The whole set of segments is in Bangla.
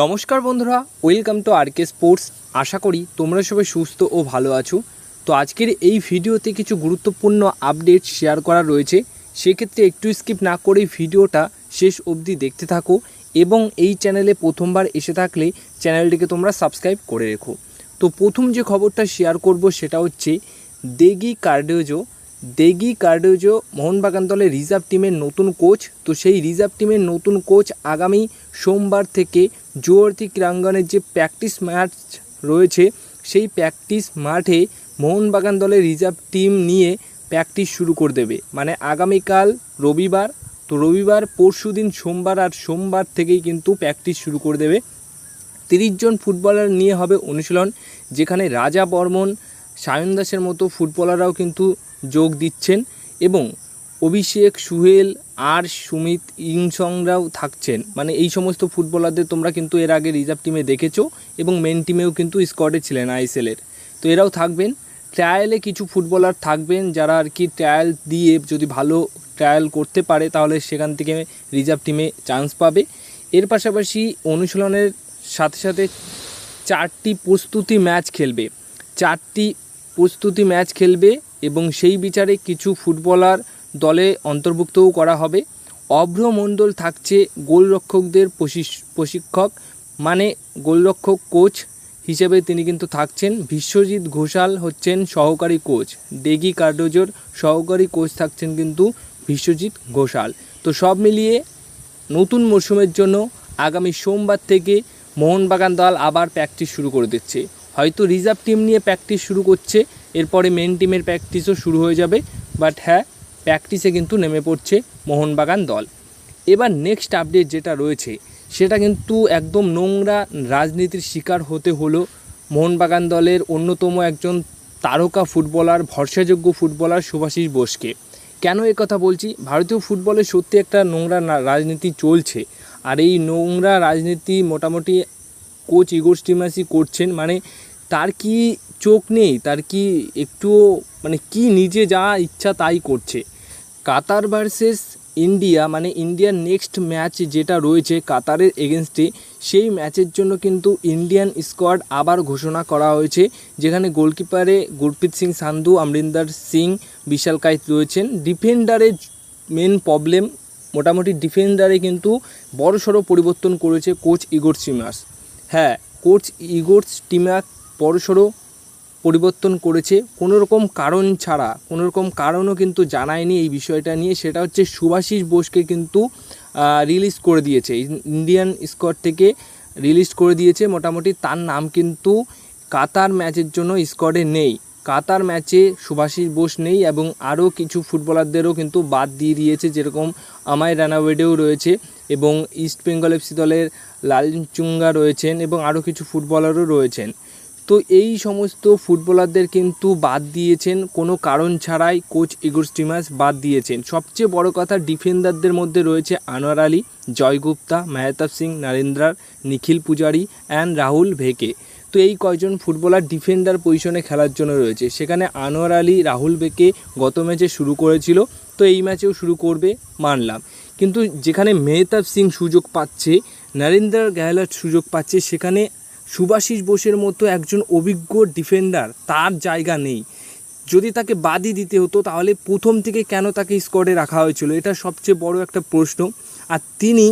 নমস্কার বন্ধুরা welcome to R K sports আশা করি তোমরা সবাই সুস্থ ও ভালো আছো। তো আজকের এই ভিডিওতে কিছু গুরুত্বপূর্ণ আপডেট শেয়ার করা রয়েছে। সেক্ষেত্রে একটু স্কিপ না করে ভিডিওটা শেষ অবধি দেখতে থাকো এবং এই চ্যানেলে প্রথমবার এসে থাকলে চ্যানেলটিকে তোমরা সাবস্ক্রাইব করে রেখো। তো প্রথম যে খবরটা শেয়ার করব সেটা হচ্ছে দেগি কার্ডিওজো দেগি কার্ডোজো মোহনবাগান দলের রিজার্ভ টিমের নতুন কোচ। তো সেই রিজার্ভ টিমের নতুন কোচ আগামী সোমবার থেকে জুয়ার্তি ক্রাঙ্গনের যে প্র্যাকটিস ম্যাচ রয়েছে, সেই প্র্যাকটিস মাঠে মোহনবাগান দলের রিজার্ভ টিম নিয়ে প্র্যাকটিস শুরু করে দেবে। মানে আগামীকাল রবিবার, তো রবিবার, পরশু দিন সোমবার আর সোমবার থেকেই কিন্তু প্র্যাকটিস শুরু করে দেবে। তিরিশ জন ফুটবলার নিয়ে হবে অনুশীলন, যেখানে রাজা বর্মন, সায়ন দাসের মতো ফুটবলাররাও কিন্তু যোগ দিচ্ছেন এবং অভিষেক, সুহেল আর সুমিত ইংসংরাও থাকছেন। মানে এই সমস্ত ফুটবলারদের তোমরা কিন্তু এর আগে রিজার্ভ টিমে দেখেছ এবং মেন টিমেও কিন্তু স্কোয়াডে ছিলেন আইএসএলের তো এরাও থাকবেন। ট্রায়ালে কিছু ফুটবলার থাকবেন যারা আর কি ট্রায়াল দিয়ে যদি ভালো ট্রায়াল করতে পারে, তাহলে সেখান থেকে রিজার্ভ টিমে চান্স পাবে। এর পাশাপাশি অনুশীলনের সাথে সাথে চারটি প্রস্তুতি ম্যাচ খেলবে। চারটি প্রস্তুতি ম্যাচ খেলবে এবং সেই বিচারে কিছু ফুটবলার দলে অন্তর্ভুক্তও করা হবে। অভ্র মণ্ডল থাকছে গোলরক্ষকদের প্রশিক্ষক। মানে গোলরক্ষক কোচ হিসেবে তিনি কিন্তু থাকছেন। বিশ্বজিৎ ঘোষাল হচ্ছেন সহকারী কোচ। ডেগি কার্ডোজোর সহকারী কোচ থাকছেন কিন্তু বিশ্বজিৎ ঘোষাল। তো সব মিলিয়ে নতুন মরশুমের জন্য আগামী সোমবার থেকে মোহনবাগান দল আবার প্র্যাকটিস শুরু করে দিচ্ছে। হয়তো রিজার্ভ টিম নিয়ে প্র্যাকটিস শুরু করছে। এরপরে মেন টিমের প্র্যাকটিসও শুরু হয়ে যাবে। বাট হ্যাঁ প্র্যাকটিসে কিন্তু নেমে পড়ছে মোহনবাগান দল। এবার নেক্সট আপডেট যেটা রয়েছে, সেটা কিন্তু একদম নোংরা রাজনীতির শিকার হতে হলো মোহনবাগান দলের অন্যতম একজন তারকা ফুটবলার, ভরসাযোগ্য ফুটবলার সুভাষিস বোসকে। কেন এ কথা বলছি? ভারতীয় ফুটবলে সত্যি একটা নোংরা রাজনীতি চলছে। আর এই নোংরা রাজনীতি মোটামুটি কোচ ইগোর স্টিমাসি করছেন মানে তার কি চোখ নেই, তার কি একটুও মানে কি নিজে যা ইচ্ছা তাই করছে। কাতার ভার্সেস ইন্ডিয়া মানে ইন্ডিয়ার নেক্সট ম্যাচ যেটা রয়েছে কাতারের এগেনস্টে, সেই ম্যাচের জন্য কিন্তু ইন্ডিয়ান স্কোয়াড আবার ঘোষণা করা হয়েছে, যেখানে গোলকিপারে গুরপ্রীত সিং সান্ধু, অমরিন্দর সিং, বিশাল কাইত রয়েছেন। ডিফেন্ডারের মেন প্রবলেম, মোটামুটি ডিফেন্ডারে কিন্তু বড়সড় পরিবর্তন করেছে কোচ ইগোর স্টিমার্স হ্যাঁ কোচ ইগোর স্টিমার বড়সড় পরিবর্তন করেছে কোনো রকম কারণ ছাড়া কোনো রকম কারণও কিন্তু জানায়নি এই বিষয়টা নিয়ে, সেটা হচ্ছে সুভাষিস বোসকে কিন্তু রিলিজ করে দিয়েছে। ইন্ডিয়ান স্কোয়াড থেকে রিলিজ করে দিয়েছে, মোটামুটি তার নাম কিন্তু কাতার ম্যাচের জন্য স্কোয়াডে নেই। কাতার ম্যাচে সুভাষিস বোস নেই এবং আরও কিছু ফুটবলারদেরও কিন্তু বাদ দিয়ে দিয়েছে, যেরকম আমায় রানাওয়েডেও রয়েছে এবং ইস্ট বেঙ্গল এফসি দলের লালচুঙ্গা রয়েছেন এবং আরও কিছু ফুটবলারও রয়েছেন। তো এই সমস্ত ফুটবলারদের কিন্তু বাদ দিয়েছেন। কোনো কারণ ছাড়াই কোচ ইগোর স্টিমাস বাদ দিয়েছেন। সবচেয়ে বড় কথা ডিফেন্ডারদের মধ্যে রয়েছে আনোয়ার আলী জয়গুপ্তা মেহতাব সিং, নরেন্দ্রার, নিখিল পূজারি অ্যান্ড রাহুল ভেকে। তো এই কয়জন ফুটবলার ডিফেন্ডার পজিশনে খেলার জন্য রয়েছে। সেখানে আনোয়ার আলী, রাহুল বেকে গত ম্যাচে শুরু করেছিল। তো এই ম্যাচেও শুরু করবে মানলাম। কিন্তু যেখানে মেহতাব সিং সুযোগ পাচ্ছে নরেন্দ্র গেহলট সুযোগ পাচ্ছে, সেখানে সুভাষিস বোসের মতো একজন অভিজ্ঞ ডিফেন্ডার তার জায়গা নেই। যদি তাকে বাদই দিতে হতো, তাহলে প্রথম থেকে কেন তাকে স্কোয়াডে রাখা হয়েছিল? এটা সবচেয়ে বড় একটা প্রশ্ন। আর তিনি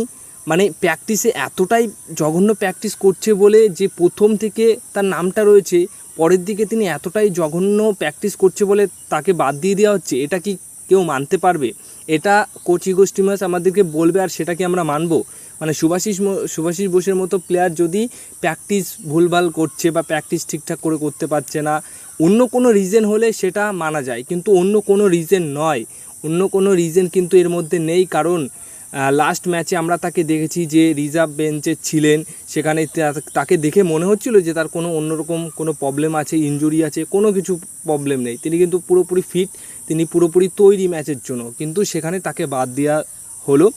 মানে প্র্যাকটিসে এতটাই জঘন্য প্র্যাকটিস করছে বলে যে প্রথম থেকে তার নামটা রয়েছে, পরের দিকে তিনি এতটাই জঘন্য প্র্যাকটিস করছে বলে তাকে বাদ দিয়ে দেওয়া হচ্ছে, এটা কি কেউ মানতে পারবে? এটা কোচ ইগোস্টিমাস আমাদেরকে বলবে আর সেটাকে আমরা মানবো। মানে সুভাষিস সুভাষিস বোসের মতো প্লেয়ার যদি প্র্যাকটিস ভুলভাল করছে বা প্র্যাকটিস ঠিকঠাক করে করতে পারছে না, অন্য কোনো রিজন হলে সেটা মানা যায়। কিন্তু অন্য কোনো রিজন নয়। অন্য কোনো রিজন কিন্তু এর মধ্যে নেই কারণ লাস্ট ম্যাচে আমরা তাকে দেখেছি যে রিজার্ভ বেঞ্চে ছিলেন। সেখানে তাকে দেখে মনে হচ্ছিল যে তার কোনো অন্যরকম কোনো প্রবলেম আছে ইনজুরি আছে, কোনো কিছু প্রবলেম নেই। তিনি কিন্তু পুরোপুরি ফিট তিনি পুরোপুরি তৈরি ম্যাচের জন্য। কিন্তু সেখানে তাকে বাদ দেওয়া হলো।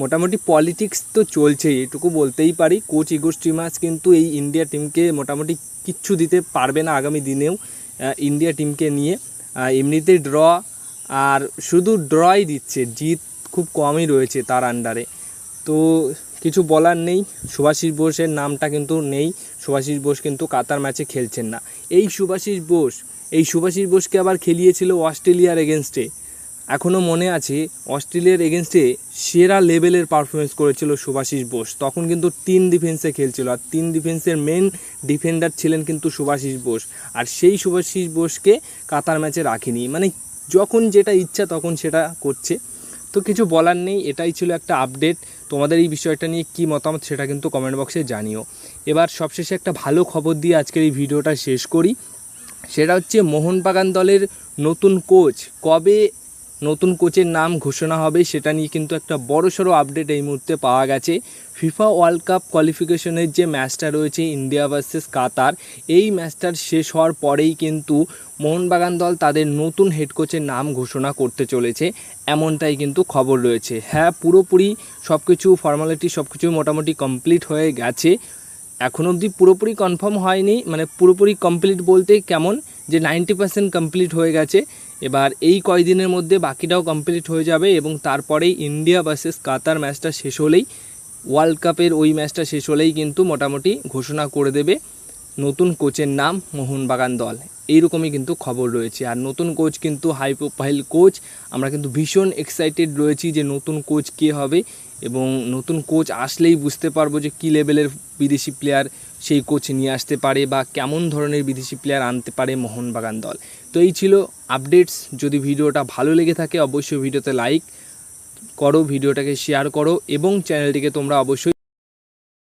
মোটামুটি পলিটিক্স তো চলছেই, এটুকু বলতেই পারি। কোচ ইগো স্টিমাস কিন্তু এই ইন্ডিয়া টিমকে মোটামুটি কিচ্ছু দিতে পারবে না আগামী দিনেও ইন্ডিয়া টিমকে নিয়ে। এমনিতেই ড্র আর শুধু ড্রই দিচ্ছে, জিত খুব কমই রয়েছে তার আন্ডারে তো কিছু বলার নেই, সুভাষিস বোসের নামটা কিন্তু নেই, সুভাষিস বোস কিন্তু কাতার ম্যাচে খেলছেন না। এই সুভাষিস বোস, এই সুভাষিস বোসকে আবার খেলিয়েছিল অস্ট্রেলিয়ার এগেনস্টে এখনও মনে আছে, অস্ট্রেলিয়ার এগেনস্টে সেরা লেভেলের পারফরমেন্স করেছিল সুভাষিস বোস। তখন কিন্তু তিন ডিফেন্সে খেলছিল, আর তিন ডিফেন্সের মেন ডিফেন্ডার ছিলেন কিন্তু সুভাষিস বোস। আর সেই সুভাষিস বোসকে কাতার ম্যাচে রাখেনি। মানে যখন যেটা ইচ্ছা তখন সেটা করছে। তো কিছু বলার নেই, এটাই ছিল একটা আপডেট তোমাদের এই বিষয়টা নিয়ে কী মতামত সেটা কিন্তু কমেন্ট বক্সে জানিও। এবার সবশেষে একটা ভালো খবর দিয়ে আজকের এই ভিডিওটা শেষ করি। সেটা হচ্ছে মোহনবাগান দলের নতুন কোচ কবে নতুন কোচের নাম ঘোষণা হবে, সেটা নিয়ে কিন্তু একটা বড়সড় আপডেট এই মুহূর্তে পাওয়া গেছে। ফিফা ওয়ার্ল্ড কাপ কোয়ালিফিকেশনের যে ম্যাচটা রয়েছে ইন্ডিয়া ভার্সেস কাতার এই ম্যাচটার শেষ হওয়ার পরেই কিন্তু মোহনবাগান দল তাদের নতুন হেড কোচের নাম ঘোষণা করতে চলেছে, এমনটাই কিন্তু খবর রয়েছে। হ্যাঁ পুরোপুরি সব কিছু ফর্মালিটি সব কিছু মোটামুটি কমপ্লিট হয়ে গেছে। এখন অবধি পুরোপুরি কনফার্ম হয়নি মানে পুরোপুরি কমপ্লিট বলতে কেমন যে নাইনটি পার্সেন্ট কমপ্লিট হয়ে গেছে, এবার এই কয়দিনের মধ্যে বাকিটাও কমপ্লিট হয়ে যাবে এবং তারপরেই ইন্ডিয়া ভার্সেস কাতার ম্যাচটা শেষ হলেই ওয়ার্ল্ড কাপের ওই ম্যাচটা শেষ হলেই কিন্তু মোটামুটি ঘোষণা করে দেবে নতুন কোচের নাম মোহনবাগান দল। এইরকমই কিন্তু খবর রয়েছে। আর নতুন কোচ কিন্তু হাই প্রোফাইল কোচ, আমরা কিন্তু ভীষণ এক্সাইটেড রয়েছি যে নতুন কোচ কে হবে এবং নতুন কোচ আসলেই বুঝতে পারব যে কী লেভেলের বিদেশি প্লেয়ার সেই কোচ নিয়ে আসতে পারে বা কেমন ধরনের বিদেশি প্লেয়ার আনতে পারে মোহনবাগান দল। তো এই ছিল আপডেটস যদি ভিডিওটা ভালো লেগে থাকে, অবশ্যই ভিডিওতে লাইক করো, ভিডিওটাকে শেয়ার করো এবং চ্যানেলটিকে তোমরা অবশ্যই